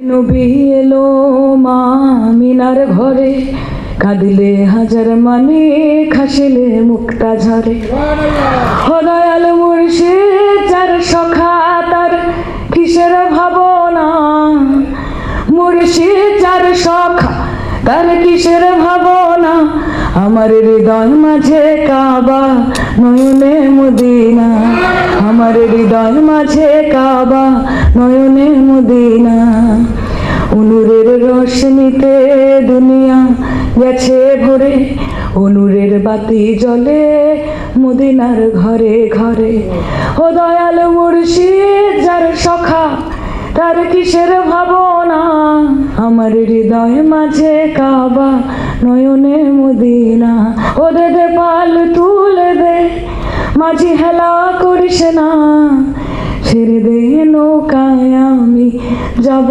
নবী এলো মা মিনার ঘরে, কাঁদিলে হাজার মানে খাসিলে মুখটা ঝরে। হদয়াল মুর্শিদ, যার সখা তার কিসের ভাবনা? মুর্শিদ, যার সখা তার কিসের ভাবনা? আমার হৃদয় মাঝে কাবা, নয়নে মদিনা। হৃদয় মাঝে কাবা, নয়নে মদিনা। অনুরের রশ্মিতে দুনিয়া গেছে ভরে, অনুরের বাতি জ্বলে মদিনার ঘরে ঘরে। ও দয়াল মুর্শিদ, যার সখা, তার কিসের ভাবনা? আমার হৃদয় মাঝে কাবা, নয়নে মদিনা। ও দে পাল তুলে দে, মাঝি হেলা করিস না। ছেড়ে দে নৌকায় আমি যাব